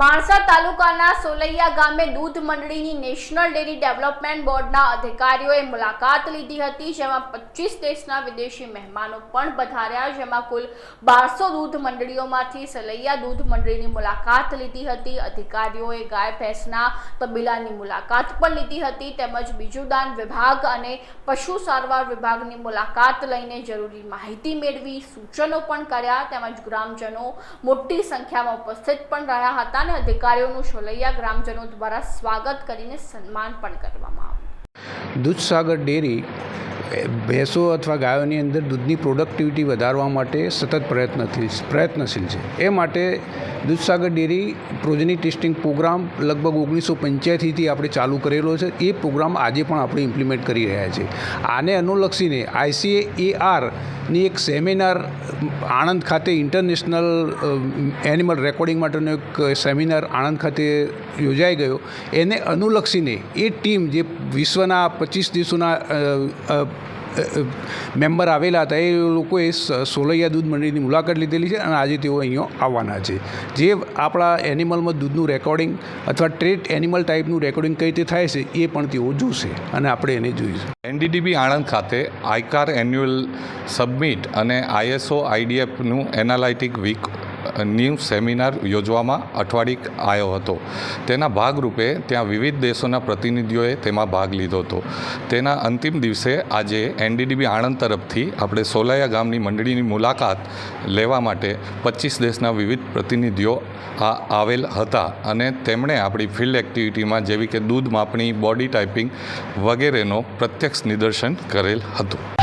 માણસા તાલુકાના સોલૈયા ગામે દૂધ મંડળીની નેશનલ ડેરી ડેવલપમેન્ટ બોર્ડના અધિકારીઓએ મુલાકાત લીધી હતી, જેમાં પચીસ દેશના વિદેશી મહેમાનો પણ પધાર્યા, જેમાં કુલ બારસો દૂધ મંડળીઓમાંથી સલૈયા દૂધ મંડળીની મુલાકાત લીધી હતી. અધિકારીઓએ ગાય ભેંસના તબીલાની મુલાકાત પણ લીધી હતી, તેમજ બીજું દાન વિભાગ અને પશુ સારવાર વિભાગની મુલાકાત લઈને જરૂરી માહિતી મેળવી, સૂચનો પણ કર્યા, તેમજ ગ્રામજનો મોટી સંખ્યામાં ઉપસ્થિત પણ રહ્યા હતા. અને અધિકારીઓનું સોલૈયા ગ્રામજનો દ્વારા સ્વાગત કરીને સન્માન પણ કરવામાં આવ્યું. દૂધસાગર ડેરી ભેંસો અથવા ગાયોની અંદર દૂધની પ્રોડક્ટિવિટી વધારવા માટે સતત પ્રયત્નશીલ પ્રયત્નશીલ છે. એ માટે દૂધસાગર ડેરી પ્રોજની ટેસ્ટિંગ પ્રોગ્રામ લગભગ ઓગણીસો પંચ્યાસીથી આપણે ચાલુ કરેલો છે. એ પ્રોગ્રામ આજે પણ આપણે ઇમ્પ્લિમેન્ટ કરી રહ્યા છીએ આને અનુલક્ષીને આઈસીએ આરની એક સેમિનાર આણંદ ખાતે ઇન્ટરનેશનલ એનિમલ રેકોર્ડિંગ માટેનો એક સેમિનાર આણંદ ખાતે યોજાઈ ગયો. એને અનુલક્ષીને એ ટીમ જે વિશ્વના પચીસ અ, મેમ્બર આવેલા હતા, એ લોકોએ સોલૈયા દૂધ મંડળીની મુલાકાત લીધેલી છે અને આજે તેઓ અહીંયા આવવાના છે. જે આપણા એનિમલમાં દૂધનું રેકોર્ડિંગ અથવા ટ્રેટ એનિમલ ટાઈપનું રેકોર્ડિંગ કઈ રીતે થાય છે, એ પણ તેઓ જોશે અને આપણે એને જોઈશું. એનડીડીબી આણંદ ખાતે આઈકાર એન્યુઅલ સબમિટ અને આઈએસઓ આઈડીએફનું એનાલાઇટિક વીક ન્યૂ સેમિનાર યોજવામાં અઠવાડિક આવ્યો હતો. તેના ભાગરૂપે ત્યાં વિવિધ દેશોના પ્રતિનિધિઓએ તેમાં ભાગ લીધો હતો. તેના અંતિમ દિવસે આજે એનડીડીબી આણંદ તરફથી આપણે સોલાયા ગામની મંડળીની મુલાકાત લેવા માટે પચીસ દેશના વિવિધ પ્રતિનિધિઓ આ આવેલ હતા અને તેમણે આપણી ફિલ્ડ એક્ટિવિટીમાં જેવી કે દૂધ માપણી, બોડી ટાઈપિંગ વગેરેનો પ્રત્યક્ષ નિદર્શન કરેલ હતું.